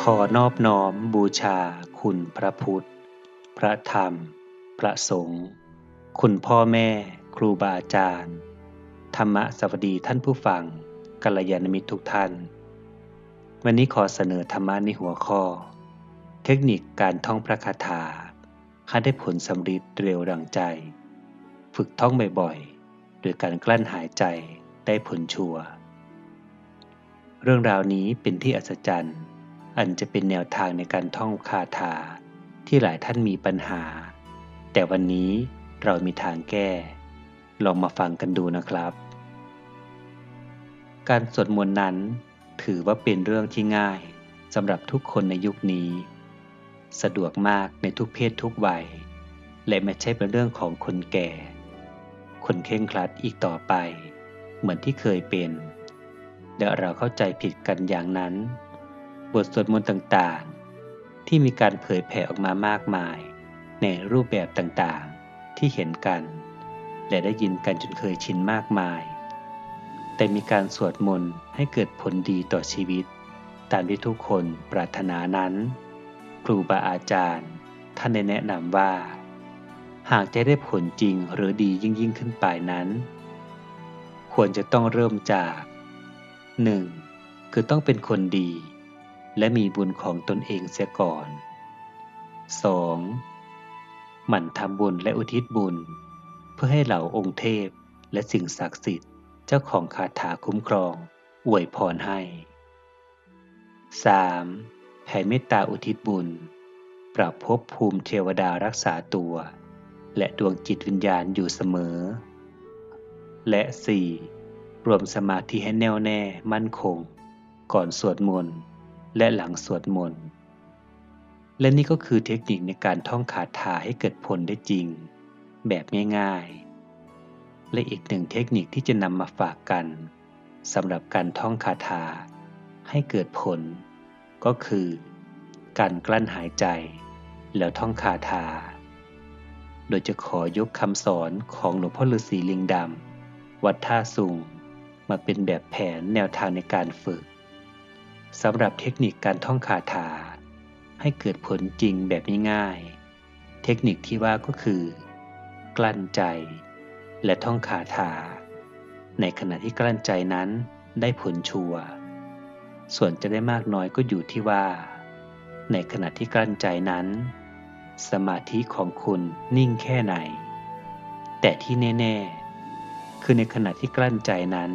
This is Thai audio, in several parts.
ขอนอบน้อมบูชาคุณพระพุทธ พระธรรม พระสงฆ์คุณพ่อแม่ ครูบาอาจารย์ ธรรมะสวัสดีท่านผู้ฟังกัลยาณมิตรทุกท่าน วันนี้ขอเสนอธรรมะในหัวข้อ เทคนิคการท่องพระคาถาให้ได้ผลสำเร็จเร็วดังใจ ฝึกท่องบ่อยๆ โดยการกลั้นหายใจได้ผลชัว เรื่องราวนี้เป็นที่อัศจรรย์ อันจะเป็นแนวทางในการท่องคาถาที่หลายท่านมีปัญหา แต่วันนี้เรามีทางแก้ ลองมาฟังกันดูนะครับ การสวดมนต์นั้นถือว่าเป็นเรื่องที่ง่ายสำหรับทุกคนในยุคนี้ สะดวกมากในทุกเพศทุกวัย และไม่ใช่เป็นเรื่องของคนแก่ คนเคร่งครัดอีกต่อไป เหมือนที่เคยเป็นและเราเข้าใจผิดกันอย่างนั้น บทสวดมนต์ต่างๆ ที่มีการเผยแผ่ออกมามากมาย ในรูปแบบต่างๆ ที่เห็นกัน และได้ยินกันจนเคยชินมากมาย แต่มีการสวดมนต์ให้เกิดผลดีต่อชีวิต ตามที่ทุกคนปรารถนานั้น ครูบาอาจารย์ ท่านได้แนะนำว่า หากจะได้ผลจริงหรือดียิ่งยิ่งขึ้นไปนั้น ควรจะต้องเริ่มจาก 1. คือต้องเป็นคนดี และมีบุญของตนเองเสียก่อน 2. หมั่นทำบุญและอุทิศบุญ เพื่อให้เหล่าองค์เทพและสิ่งศักดิ์สิทธิ์เจ้าของคาถาคุ้มครอง อวยพรให้ 3. แผ่เมตตาอุทิศบุญ ปรับภพภูมิเทวดารักษาตัว และดวงจิตวิญญาณอยู่เสมอ และ 4. รวมสมาธิให้แน่วแน่มั่นคง ก่อนสวดมนต์ และหลังสวดมนต์ และนี่ก็คือเทคนิคในการท่องคาถาให้เกิดผลได้จริง แบบง่ายๆ และอีกหนึ่งเทคนิคที่จะนำมาฝากกันสำหรับการท่องคาถาให้เกิดผล ก็คือการกลั้นหายใจ แล้วท่องคาถา โดยจะขอยกคำสอนของหลวงพ่อฤาษีลิงดำวัดท่าสุงมาเป็นแบบแผนแนวทางในการฝึก สำหรับเทคนิคการท่องคาถา ให้เกิดผลจริงแบบง่ายๆ เทคนิคที่ว่าก็คือ กลั้นใจ และท่องคาถา ในขณะที่กลั้นใจนั้นได้ผลชัวส่วนจะได้มากน้อยก็อยู่ที่ว่า ในขณะที่กลั้นใจนั้น สมาธิของคุณนิ่งแค่ไหน แต่ที่แน่ ๆ คือในขณะที่กลั้นใจนั้น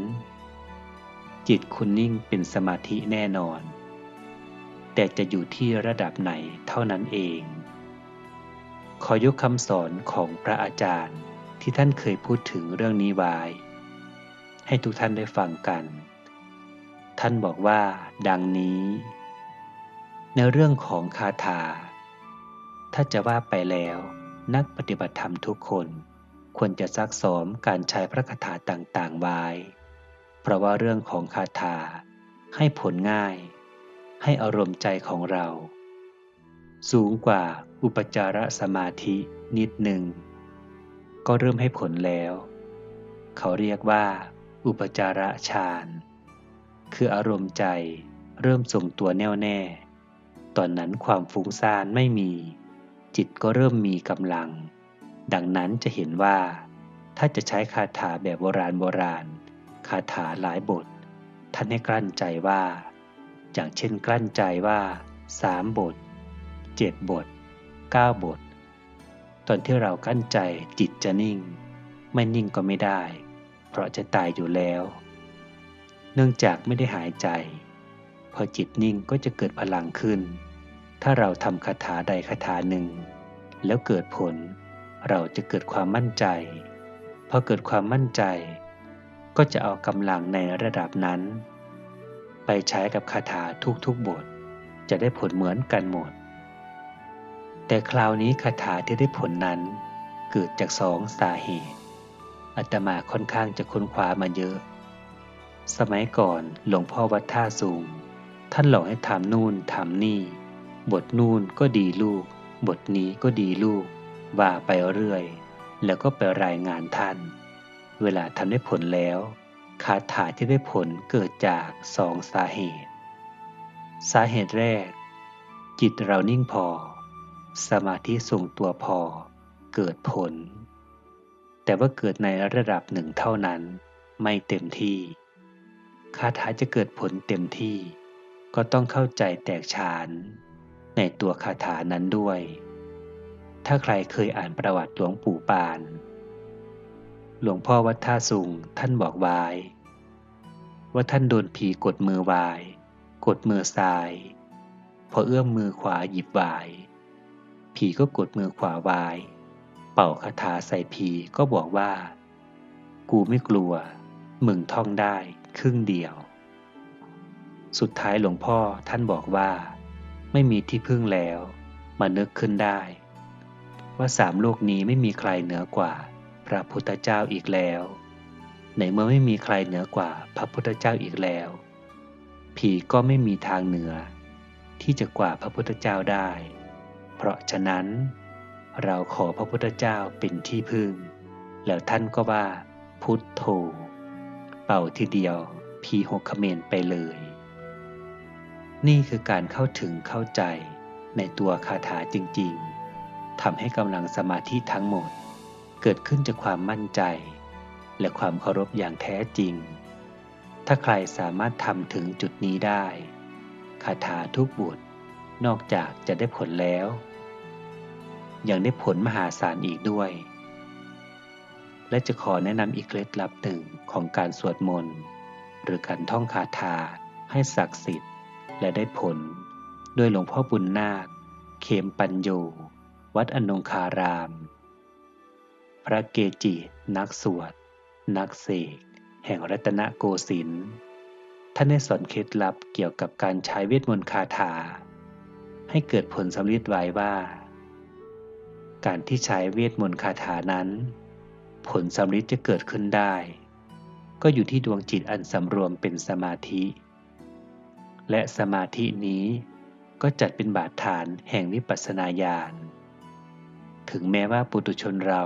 จิตคุณนิ่งเป็นสมาธิแน่นอน แต่จะอยู่ที่ระดับไหนเท่านั้นเอง ขอยกคำสอนของพระอาจารย์ที่ท่านเคยพูดถึงเรื่องนี้ไว้ ให้ทุกท่านได้ฟังกัน ท่านบอกว่า ดังนี้ ในเรื่องของคาถา ถ้าจะว่าไปแล้ว นักปฏิบัติธรรมทุกคนควรจะซักซ้อมการใช้พระคาถาต่างๆไว้ เพราะว่าเรื่องของคาถาให้ผลง่าย ให้อารมณ์ใจของเรา สูงกว่าอุปจารสมาธินิดหนึ่ง ก็เริ่มให้ผลแล้ว เขาเรียกว่า อุปจาระฌานคืออารมณ์ใจเริ่มทรงตัวแน่วแน่ ตอนนั้นความฟุ้งซ่านไม่มี จิตก็เริ่มมีกำลัง ดังนั้นจะเห็นว่า ถ้าจะใช้คาถาแบบโบราณโบราณ คาถาหลายบท ท่านให้กลั้นใจว่า อย่างเช่นกลั้นใจว่าสามบทเจ็ดบทเก้าบท ตอนที่เรากั้นใจจิตจะนิ่ง ไม่นิ่งก็ไม่ได้ เพราะจะตายอยู่แล้ว เนื่องจากไม่ได้หายใจ พอจิตนิ่งก็จะเกิดพลังขึ้น ถ้าเราทำคาถาใดคาถาหนึ่ง แล้วเกิดผล เราจะเกิดความมั่นใจพอเกิดความมั่นใจ ก็จะเอากำลังในระดับนั้น ไปใช้กับคาถาทุกๆบท จะได้ผลเหมือนกันหมด แต่คราวนี้คาถาที่ได้ผลนั้น เกิดจากสองสาเหตุอาตมาค่อนข้างจะค้นคว้ามาเยอะ สมัยก่อนหลวงพ่อวัดท่าสูง ท่านหลอกให้ทำนู่นทำนี่ บทนู่นก็ดีลูก บทนี้ก็ดีลูก ว่าไปเรื่อย แล้วก็ไปรายงานท่าน เวลาทำได้ผลแล้ว คาถาที่ได้ผลเกิดจากสองสาเหตุ สาเหตุแรก จิตเรานิ่งพอ สมาธิทรงตัวพอ เกิดผล แต่ว่าเกิดในระดับหนึ่งเท่านั้น ไม่เต็มที่ คาถาจะเกิดผลเต็มที่ ก็ต้องเข้าใจแตกฉาน ในตัวคาถานั้นด้วย ถ้าใครเคยอ่านประวัติหลวงปู่ปาน หลวงพ่อวัดท่าสุงท่านบอกไว้ว่าท่านโดนผีกดมือวาย กดมือซ้าย พอเอื้อมมือขวาหยิบวาย ผีก็กดมือขวาวาย เป่าคาถาใส่ผีก็บอกว่า กูไม่กลัว มึงท่องได้ครึ่งเดียว สุดท้ายหลวงพ่อท่านบอกว่า ไม่มีที่พึ่งแล้ว มานึกขึ้นได้ ว่าสามโลกนี้ไม่มีใครเหนือกว่า พระพุทธเจ้าอีกแล้ว ในเมื่อไม่มีใครเหนือกว่าพระพุทธเจ้าอีกแล้ว ผีก็ไม่มีทางเหนือ ที่จะกว่าพระพุทธเจ้าได้ เพราะฉะนั้น เราขอพระพุทธเจ้าเป็นที่พึ่ง แล้วท่านก็ว่า พุทโธเป่าทีเดียวพีหกขเมนไปเลย นี่คือการเข้าถึงเข้าใจในตัวคาถาจริงๆทำให้กำลังสมาธิทั้งหมด เกิดขึ้นจากความมั่นใจ และความเคารพอย่างแท้จริง ถ้าใครสามารถทำถึงจุดนี้ได้คาถาทุกบทนอกจากจะได้ผลแล้ว ยังได้ผลมหาศาลอีกด้วย และจะขอแนะนำอีกเคล็ดลับหนึ่งของการสวดมนต์หรือการท่องคาถาให้ศักดิ์สิทธิ์และได้ผล ด้วยหลวงพ่อบุญนาค เขมปัญโยวัดอนงคาราม พระเกจิ นักสวด นักเสก แห่งรัตนโกสินทร์ท่านได้สอนเคล็ดลับเกี่ยวกับการใช้เวทมนต์คาถา ให้เกิดผลสำเร็จไว้ว่า การที่ใช้เวทมนต์คาถานั้น ผลสำเร็จจะเกิดขึ้นได้ ก็อยู่ที่ดวงจิตอันสำรวมเป็นสมาธิ และสมาธินี้ก็จัดเป็นบาดฐานแห่งวิปัสสนาญาณ ถึงแม้ว่าปุตุชนเรา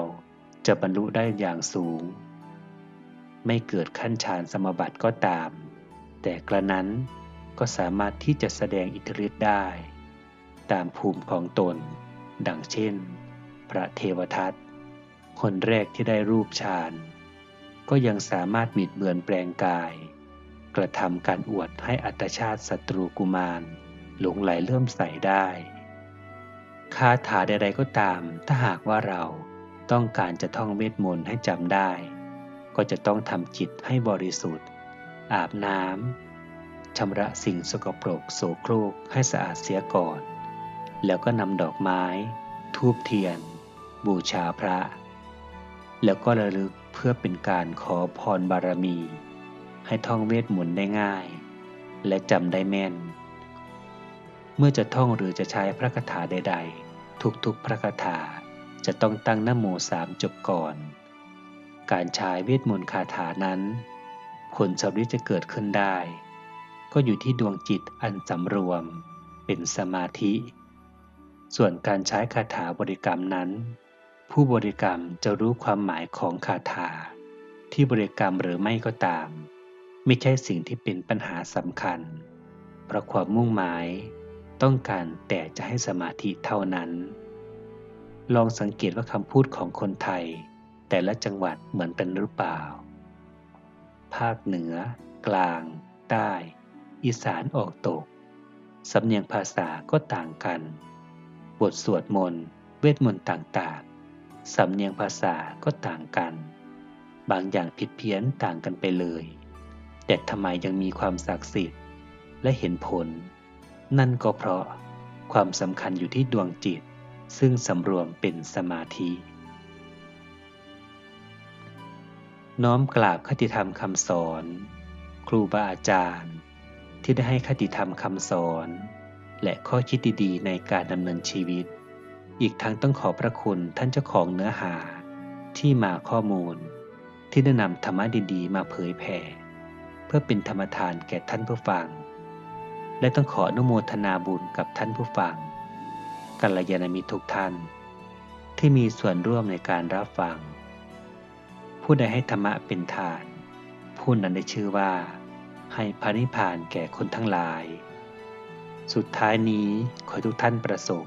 จะบรรลุได้อย่างสูง ไม่เกิดขั้นฌานสมบัติก็ตาม แต่กระนั้นก็สามารถที่จะแสดงอิทธิฤทธิ์ได้ ตามภูมิของตน ดังเช่น พระเทวทัตคนแรกที่ได้รูปฌานก็ยังสามารถมิดเบือนแปลงกาย กระทำการอวดให้อัตชาติศัตรูกุมารหลงไหลเริ่มใส่ได้คาถาใดๆก็ตามถ้าหากว่าเรา ต้องการจะท่องเวทมนต์ให้จำได้ ก็จะต้องทำจิตให้บริสุทธิ์ อาบน้ำชำระสิ่งสกปรกโสโครกให้สะอาดเสียก่อน แล้วก็นำดอกไม้ ทูบเทียน บูชาพระ แล้วก็ระลึกเพื่อเป็นการขอพรบารมี ให้ท่องเวทมนต์ได้ง่าย และจำได้แม่น เมื่อจะท่องหรือจะใช้พระคาถาใด ๆ ทุกๆพระคาถา จะต้องตั้งนโมสามจบก่อน การใช้เวทมนต์คาถานั้น ผลสำริดจะเกิดขึ้นได้ ก็อยู่ที่ดวงจิตอันสำรวม เป็นสมาธิ ส่วนการใช้คาถาบริกรรมนั้น ผู้บริกรรมจะรู้ความหมายของคาถา ที่บริกรรมหรือไม่ก็ตาม ไม่ใช่สิ่งที่เป็นปัญหาสำคัญ เพราะความมุ่งหมาย ต้องการแต่จะให้สมาธิเท่านั้น ลองสังเกตว่าคำพูดของคนไทย แต่ละจังหวัดเหมือนกันหรือเปล่า ภาคเหนือ กลาง ใต้ อีสานออกตก สำเนียงภาษาก็ต่างกัน บทสวดมนต์ เวทมนต์ต่างๆ สำเนียงภาษาก็ต่างกัน บางอย่างผิดเพี้ยนต่างกันไปเลย แต่ทำไมยังมีความศักดิ์สิทธิ์ และเห็นผล นั่นก็เพราะความสำคัญอยู่ที่ดวงจิต ซึ่งสำรวมเป็นสมาธิ น้อมกราบคติธรรมคำสอน ครูบาอาจารย์ ที่ได้ให้คติธรรมคำสอน และข้อคิดดีๆ ในการดำเนินชีวิต อีกทั้งต้องขอพระคุณท่านเจ้าของเนื้อหาที่มาข้อมูล ที่ได้นำธรรมะดีๆ มาเผยแผ่ เพื่อเป็นธรรมทานแก่ท่านผู้ฟัง และต้องขออนุโมทนาบุญกับท่านผู้ฟัง กัลยาณมิตรทุกท่าน ที่มีส่วนร่วมในการรับฟัง ผู้ใดให้ธรรมะเป็นทาน ผู้นั้นได้ชื่อว่า ให้พานิพานแก่คนทั้งหลาย สุดท้ายนี้ขอทุกท่านประสบ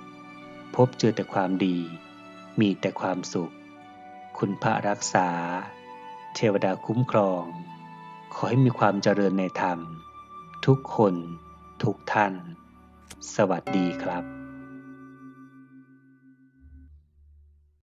พบเจอแต่ความดี มีแต่ความสุข คุณพระรักษา เทวดาคุ้มครอง ขอให้มีความเจริญในธรรม ทุกคน ทุกท่าน สวัสดีครับ